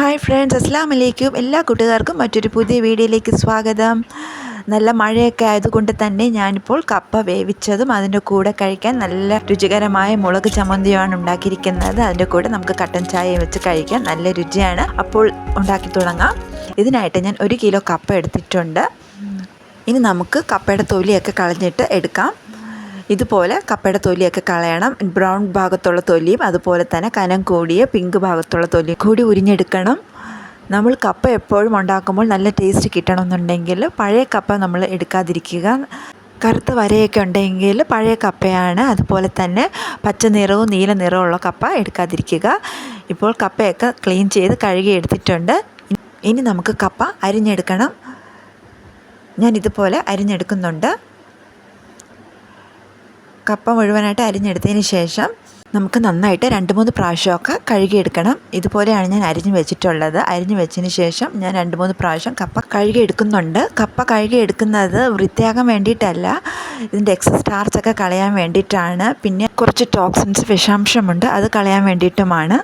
Hi friends അസ്സാം വലൈക്കും എല്ലാ കൂട്ടുകാർക്കും മറ്റൊരു പുതിയ വീഡിയോയിലേക്ക് സ്വാഗതം. നല്ല മഴയൊക്കെ ആയതുകൊണ്ട് തന്നെ ഞാനിപ്പോൾ കപ്പ വേവിച്ചതും അതിന്റെ കൂടെ കഴിക്കാൻ നല്ല രുചികരമായ മുളക് ചമ്മന്തിയാണ് ഉണ്ടാക്കിയിരിക്കുന്നത്. അതിന്റെ കൂടെ നമുക്ക് കട്ടൻ ചായ വെച്ച് കഴിക്കാൻ നല്ല രുചിയാണ്. അപ്പോൾ ഉണ്ടാക്കി തുടങ്ങാം. ഇതിനായിട്ട് ഞാൻ ഒരു കിലോ കപ്പ എടുത്തിട്ടുണ്ട്. ഇനി നമുക്ക് കപ്പയുടെ തൊലിയൊക്കെ കളഞ്ഞിട്ട് എടുക്കാം. ഇതുപോലെ കപ്പയുടെ തൊലിയൊക്കെ കളയണം. ബ്രൗൺ ഭാഗത്തുള്ള തൊലിയും അതുപോലെ തന്നെ കനം കൂടിയ പിങ്ക് ഭാഗത്തുള്ള തൊലിയും കൂടി ഉരിഞ്ഞെടുക്കണം. നമ്മൾ കപ്പ എപ്പോഴും ഉണ്ടാക്കുമ്പോൾ നല്ല ടേസ്റ്റ് കിട്ടണമെന്നുണ്ടെങ്കിൽ പഴയ കപ്പ നമ്മൾ എടുക്കാതിരിക്കുക. കറുത്ത വരയൊക്കെ ഉണ്ടെങ്കിൽ പഴയ കപ്പയാണ്. അതുപോലെ തന്നെ പച്ച നിറവും നീല നിറവും ഉള്ള കപ്പ എടുക്കാതിരിക്കുക. ഇപ്പോൾ കപ്പയൊക്കെ ക്ലീൻ ചെയ്ത് കഴുകി എടുത്തിട്ടുണ്ട്. ഇനി നമുക്ക് കപ്പ അരിഞ്ഞെടുക്കണം. ഞാൻ ഇതുപോലെ അരിഞ്ഞെടുക്കുന്നുണ്ട്. കപ്പ മുഴുവനായിട്ട് അരിഞ്ഞെടുത്തതിന് ശേഷം നമുക്ക് നന്നായിട്ട് രണ്ട് മൂന്ന് പ്രാവശ്യമൊക്കെ കഴുകിയെടുക്കണം. ഇതുപോലെയാണ് ഞാൻ അരിഞ്ഞ് വെച്ചിട്ടുള്ളത്. അരിഞ്ഞ് വെച്ചതിന് ശേഷം ഞാൻ രണ്ട് മൂന്ന് പ്രാവശ്യം കപ്പ കഴുകിയെടുക്കുന്നുണ്ട്. കപ്പ കഴുകിയെടുക്കുന്നത് വൃത്തിയാകാൻ വേണ്ടിയിട്ടല്ല. ഇതിന്റെ എക്സസ് സ്റ്റാർച്ചൊക്കെ കളയാൻ വേണ്ടിയിട്ടാണ്. പിന്നെ കുറച്ച് ടോക്സിൻസ് വിഷാംശമുണ്ട്. അത് കളയാൻ വേണ്ടിയിട്ടുമാണ്.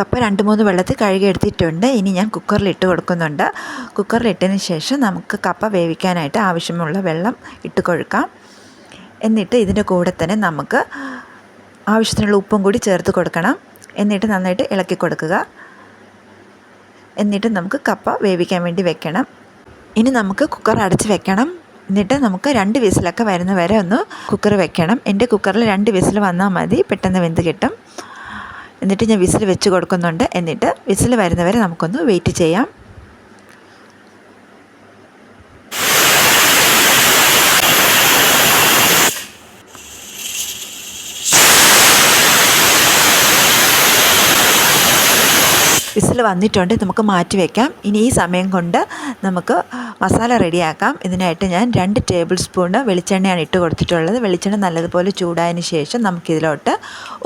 കപ്പ രണ്ട് മൂന്ന് വെള്ളത്തിൽ കഴുകിയെടുത്തിട്ടുണ്ട്. ഇനി ഞാൻ കുക്കറിൽ ഇട്ട് കൊടുക്കുന്നുണ്ട്. കുക്കറിൽ ഇട്ടതിന് ശേഷം നമുക്ക് കപ്പ വേവിക്കാനായിട്ട് ആവശ്യമുള്ള വെള്ളം ഇട്ട് കൊടുക്കാം. എന്നിട്ട് ഇതിന്റെ കൂടെ തന്നെ നമുക്ക് ആവശ്യത്തിനുള്ള ഉപ്പും കൂടി ചേർത്ത് കൊടുക്കണം. എന്നിട്ട് നന്നായിട്ട് ഇളക്കി കൊടുക്കുക. എന്നിട്ട് നമുക്ക് കപ്പ വേവിക്കാൻ വേണ്ടി വെക്കണം. ഇനി നമുക്ക് കുക്കർ അടച്ച് വെക്കണം. എന്നിട്ട് നമുക്ക് രണ്ട് വിസിലൊക്കെ വരുന്ന വരെ ഒന്ന് കുക്കർ വെക്കണം. എന്റെ കുക്കറിൽ രണ്ട് വിസിൽ വന്നാൽ മതി. പെട്ടെന്ന് വെന്ത് കിട്ടും. എന്നിട്ട് ഞാൻ വിസിൽ വെച്ച് കൊടുക്കുന്നുണ്ട്. എന്നിട്ട് വിസിൽ വരുന്നവരെ നമുക്കൊന്ന് വെയിറ്റ് ചെയ്യാം. വന്നിട്ടുണ്ട്. നമുക്ക് മാറ്റി വയ്ക്കാം ഇനി ഈ സമയം കൊണ്ട് നമുക്ക് മസാല റെഡിയാക്കാം. ഇതിനായിട്ട് ഞാൻ രണ്ട് ടേബിൾ സ്പൂണ് വെളിച്ചെണ്ണയാണ് ഇട്ട് കൊടുത്തിട്ടുള്ളത്. വെളിച്ചെണ്ണ നല്ലതുപോലെ ചൂടായതിന് ശേഷം നമുക്കിതിലോട്ട്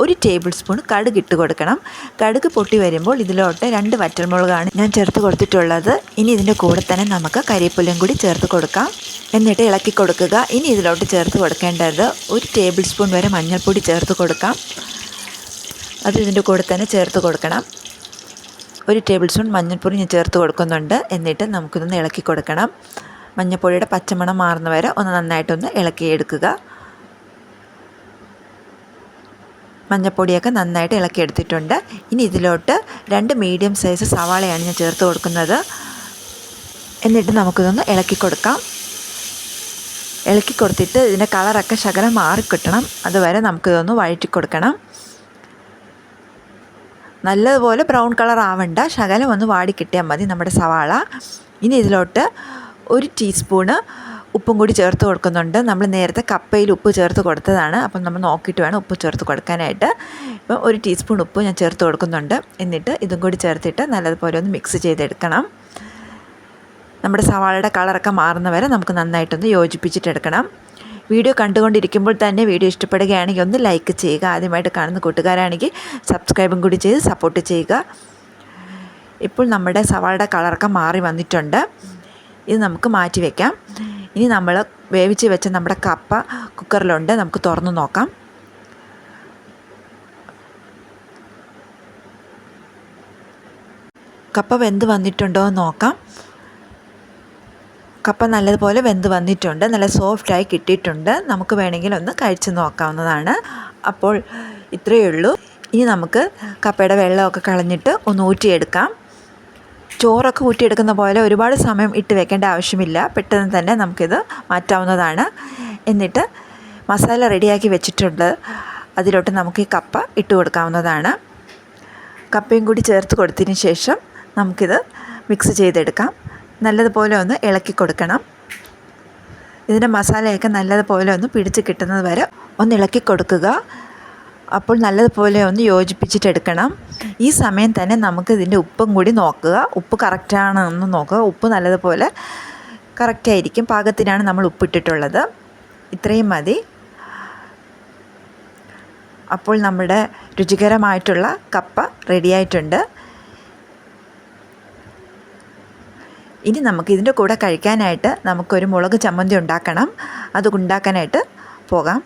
ഒരു ടേബിൾ സ്പൂൺ കടുക് ഇട്ട് കൊടുക്കണം. കടുക് പൊട്ടി വരുമ്പോൾ ഇതിലോട്ട് രണ്ട് വറ്റൽമുളകാണ് ഞാൻ ചേർത്ത് കൊടുത്തിട്ടുള്ളത്. ഇനി ഇതിന്റെ കൂടെ തന്നെ നമുക്ക് കരിവേപ്പിലയും കൂടി ചേർത്ത് കൊടുക്കാം. എന്നിട്ട് ഇളക്കി കൊടുക്കുക. ഇനി ഇതിലോട്ട് ചേർത്ത് കൊടുക്കേണ്ടത് ഒരു ടേബിൾ സ്പൂൺ വരെ മഞ്ഞൾപ്പൊടി ചേർത്ത് കൊടുക്കാം. അത് ഇതിന്റെ കൂടെ തന്നെ ചേർത്ത് കൊടുക്കണം. ഒരു ടേബിൾ സ്പൂൺ മഞ്ഞൾപ്പൊടി ഞാൻ ചേർത്ത് കൊടുക്കുന്നുണ്ട്. എന്നിട്ട് നമുക്കിതൊന്ന് ഇളക്കി കൊടുക്കണം. മഞ്ഞൾപ്പൊടിയുടെ പച്ചമണം മാറുന്ന വരെ ഒന്ന് നന്നായിട്ടൊന്ന് ഇളക്കിയെടുക്കുക. മഞ്ഞൾപ്പൊടിയൊക്കെ നന്നായിട്ട് ഇളക്കിയെടുത്തിട്ടുണ്ട്. ഇനി ഇതിലോട്ട് രണ്ട് മീഡിയം സൈസ് സവാളയാണ് ഞാൻ ചേർത്ത് കൊടുക്കുന്നത്. എന്നിട്ട് നമുക്കിതൊന്ന് ഇളക്കി കൊടുക്കാം. ഇളക്കി കൊടുത്തിട്ട് ഇതിന്റെ കളറൊക്കെ ശകലം മാറിക്കിട്ടണം. അതുവരെ നമുക്കിതൊന്ന് വഴറ്റി കൊടുക്കണം. നല്ലതുപോലെ ബ്രൗൺ കളർ ആവണ്ട. ശകലം ഒന്ന് വാടിക്കിട്ടിയാൽ മതി നമ്മുടെ സവാള. ഇനി ഇതിലോട്ട് ഒരു ടീസ്പൂണ് ഉപ്പും കൂടി ചേർത്ത് കൊടുക്കുന്നുണ്ട്. നമ്മൾ നേരത്തെ കപ്പയിൽ ഉപ്പ് ചേർത്ത് കൊടുത്തതാണ്. അപ്പം നമ്മൾ നോക്കിയിട്ട് വേണം ഉപ്പ് ചേർത്ത് കൊടുക്കാനായിട്ട്. ഇപ്പം ഒരു ടീസ്പൂൺ ഉപ്പ് ഞാൻ ചേർത്ത് കൊടുക്കുന്നുണ്ട്. എന്നിട്ട് ഇതും കൂടി ചേർത്തിട്ട് നല്ലതുപോലെ ഒന്ന് മിക്സ് ചെയ്തെടുക്കണം. നമ്മുടെ സവാളയുടെ കളറൊക്കെ മാറുന്ന വരെ നമുക്ക് നന്നായിട്ടൊന്ന് യോജിപ്പിച്ചിട്ടെടുക്കണം. വീഡിയോ കണ്ടുകൊണ്ടിരിക്കുമ്പോൾ തന്നെ വീഡിയോ ഇഷ്ടപ്പെടുകയാണെങ്കിൽ ഒന്ന് ലൈക്ക് ചെയ്യുക. ആദ്യമായിട്ട് കാണുന്ന കൂട്ടുകാരാണെങ്കിൽ സബ്സ്ക്രൈബും കൂടി ചെയ്ത് സപ്പോർട്ട് ചെയ്യുക. ഇപ്പോൾ നമ്മുടെ സവാളയുടെ കളറൊക്കെ മാറി വന്നിട്ടുണ്ട്. ഇത് നമുക്ക് മാറ്റി വയ്ക്കാം ഇനി നമ്മൾ വേവിച്ച് വെച്ച നമ്മുടെ കപ്പ കുക്കറിലുണ്ട്. നമുക്ക് തുറന്ന് നോക്കാം. കപ്പ വെന്ത് വന്നിട്ടുണ്ടോ എന്ന് നോക്കാം. കപ്പ നല്ലതുപോലെ വെന്ത് വന്നിട്ടുണ്ട്. നല്ല സോഫ്റ്റായി കിട്ടിയിട്ടുണ്ട്. നമുക്ക് വേണമെങ്കിൽ ഒന്ന് കഴിച്ച് നോക്കാവുന്നതാണ്. അപ്പോൾ ഇത്രയേ ഉള്ളൂ. ഇനി നമുക്ക് കപ്പയുടെ വെള്ളമൊക്കെ കളഞ്ഞിട്ട് ഒന്ന് ഊറ്റിയെടുക്കാം. ചോറൊക്കെ ഊറ്റിയെടുക്കുന്ന പോലെ ഒരുപാട് സമയം ഇട്ട് വെക്കേണ്ട ആവശ്യമില്ല. പെട്ടെന്ന് തന്നെ നമുക്കിത് മാറ്റാവുന്നതാണ്. എന്നിട്ട് മസാല റെഡിയാക്കി വെച്ചിട്ടുണ്ട്. അതിലോട്ട് നമുക്ക് ഈ കപ്പ ഇട്ട് കൊടുക്കാവുന്നതാണ്. കപ്പയും കൂടി ചേർത്ത് കൊടുത്തതിന് ശേഷം നമുക്കിത് മിക്സ് ചെയ്തെടുക്കാം. നല്ലതുപോലെ ഒന്ന് ഇളക്കി കൊടുക്കണം. ഇതിന്റെ മസാലയൊക്കെ നല്ലതുപോലെ ഒന്ന് പിടിച്ച് കിട്ടുന്നത് വരെ ഒന്ന് ഇളക്കി കൊടുക്കുക. അപ്പോൾ നല്ലതുപോലെ ഒന്ന് യോജിപ്പിച്ചിട്ടെടുക്കണം ഈ സമയം തന്നെ നമുക്ക് ഇതിന്റെ ഉപ്പും കൂടി നോക്കുക. ഉപ്പ് കറക്റ്റാണ് എന്ന് നോക്കുക. ഉപ്പ് നല്ലതുപോലെ കറക്റ്റായിരിക്കും പാകത്തിനാണ് നമ്മൾ ഉപ്പിട്ടിട്ടുള്ളത്. ഇത്രയും മതി. അപ്പോൾ നമ്മുടെ രുചികരമായിട്ടുള്ള കപ്പ റെഡിയായിട്ടുണ്ട് ഇനി നമുക്ക് ഇതിന്റെ കൂടെ കഴിക്കാനായിട്ട് നമുക്കൊരു മുളക് ചമ്മന്തി ഉണ്ടാക്കണം. അത് ഉണ്ടാക്കാനായിട്ട് പോകാം.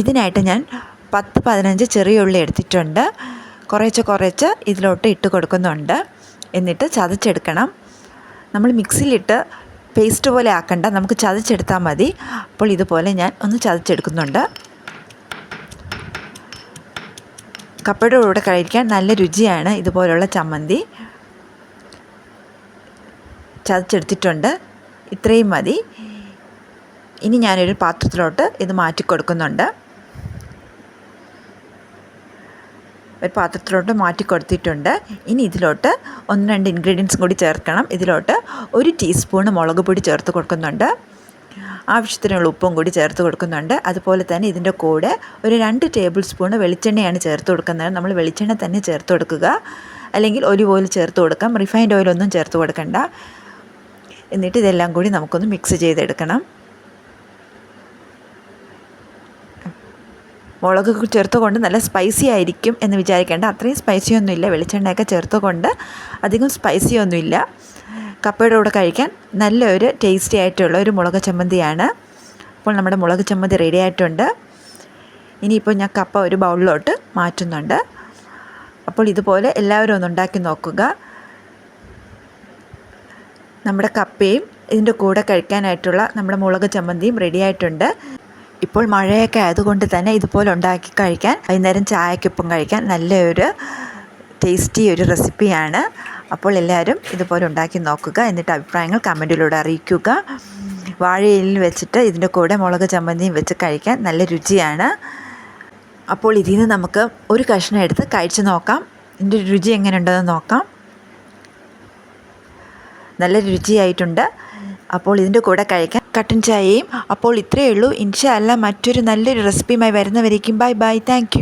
ഇതിനായിട്ട് ഞാൻ പത്ത് പതിനഞ്ച് ചെറിയ ഉള്ളി എടുത്തിട്ടുണ്ട്. കുറേച്ച് കുറേച്ച് ഇതിലോട്ട് ഇട്ട് കൊടുക്കുന്നുണ്ട്. എന്നിട്ട് ചതച്ചെടുക്കണം. നമ്മൾ മിക്സിയിലിട്ട് പേസ്റ്റ് പോലെ ആക്കണ്ട. നമുക്ക് ചതച്ചെടുത്താൽ മതി. അപ്പോൾ ഇതുപോലെ ഞാൻ ഒന്ന് ചതച്ചെടുക്കുന്നുണ്ട്. കപ്പയുടെ കൂടെ കഴിക്കാൻ നല്ല രുചിയാണ് ഇതുപോലുള്ള ചമ്മന്തി. ചതച്ചെടുത്തിട്ടുണ്ട്. ഇത്രയും മതി. ഇനി ഞാനൊരു പാത്രത്തിലോട്ട് ഇത് മാറ്റി കൊടുക്കുന്നുണ്ട്. ഒരു പാത്രത്തിലോട്ട് മാറ്റി കൊടുത്തിട്ടുണ്ട്. ഇനി ഇതിലോട്ട് ഒന്ന് രണ്ട് ഇൻഗ്രീഡിയൻസും കൂടി ചേർക്കണം. ഇതിലോട്ട് ഒരു ടീസ്പൂണ് മുളക് പൊടി ചേർത്ത് കൊടുക്കുന്നുണ്ട്. ആവശ്യത്തിനുള്ള ഉപ്പും കൂടി ചേർത്ത് കൊടുക്കുന്നുണ്ട്. അതുപോലെ തന്നെ ഇതിന്റെ കൂടെ ഒരു രണ്ട് ടേബിൾ സ്പൂണ് വെളിച്ചെണ്ണയാണ് ചേർത്ത് കൊടുക്കുന്നത്. നമ്മൾ വെളിച്ചെണ്ണ തന്നെ ചേർത്ത് കൊടുക്കുക. അല്ലെങ്കിൽ ഒലിവ് ഓയിൽ ചേർത്ത് കൊടുക്കാം. റിഫൈൻഡ് ഓയിലൊന്നും ചേർത്ത് കൊടുക്കണ്ട. എന്നിട്ട് ഇതെല്ലാം കൂടി നമുക്കൊന്ന് മിക്സ് ചെയ്തെടുക്കണം. മുളക് ചേർത്തുകൊണ്ട് നല്ല സ്പൈസി ആയിരിക്കും എന്ന് വിചാരിക്കേണ്ട. അത്രയും സ്പൈസി ഒന്നുമില്ല. വെളിച്ചെണ്ണയൊക്കെ ചേർത്തുകൊണ്ട് അധികം സ്പൈസി ഒന്നുമില്ല. കപ്പയുടെ കൂടെ കഴിക്കാൻ നല്ലൊരു ടേസ്റ്റി ആയിട്ടുള്ള ഒരു മുളക് ചമ്മന്തിയാണ്. അപ്പോൾ നമ്മുടെ മുളക് ചമ്മന്തി റെഡി ആയിട്ടുണ്ട്. ഇനിയിപ്പോൾ ഞാൻ കപ്പ ഒരു ബൗളിലോട്ട് മാറ്റുന്നുണ്ട്. അപ്പോൾ ഇതുപോലെ എല്ലാവരും ഒന്ന് ഉണ്ടാക്കി നോക്കുക. നമ്മുടെ കപ്പയും ഇതിന്റെ കൂടെ കഴിക്കാനായിട്ടുള്ള നമ്മുടെ മുളക് ചമ്മന്തിയും റെഡി ആയിട്ടുണ്ട്. ഇപ്പോൾ മഴയൊക്കെ ആയതുകൊണ്ട് തന്നെ ഇതുപോലെ ഉണ്ടാക്കി കഴിക്കാൻ വൈകുന്നേരം ചായക്കൊപ്പം കഴിക്കാൻ നല്ലൊരു ടേസ്റ്റി ഒരു റെസിപ്പിയാണ് അപ്പോൾ എല്ലാവരും ഇതുപോലെ ഉണ്ടാക്കി നോക്കുക എന്നിട്ട് അഭിപ്രായങ്ങൾ കമന്റിലൂടെ അറിയിക്കുക. വാഴയിലിൽ വെച്ചിട്ട് ഇതിന്റെ കൂടെ മുളക് ചമ്മന്തിയും വെച്ച് കഴിക്കാൻ നല്ല രുചിയാണ്. അപ്പോൾ ഇതിൽ നിന്ന് നമുക്ക് ഒരു കഷ്ണം എടുത്ത് കഴിച്ച് നോക്കാം. ഇതിന്റെ രുചി എങ്ങനെ ഉണ്ടെന്ന് നോക്കാം. നല്ല രുചിയായിട്ടുണ്ട്. അപ്പോൾ ഇതിന്റെ കൂടെ കഴിക്കാം. കട്ടൻ ചായയും. അപ്പോൾ ഇത്രയേ ഉള്ളൂ. ഇൻഷാ അല്ല മറ്റൊരു നല്ലൊരു റെസിപ്പിയുമായി വരുന്നവരേക്കും. Bye bye. താങ്ക്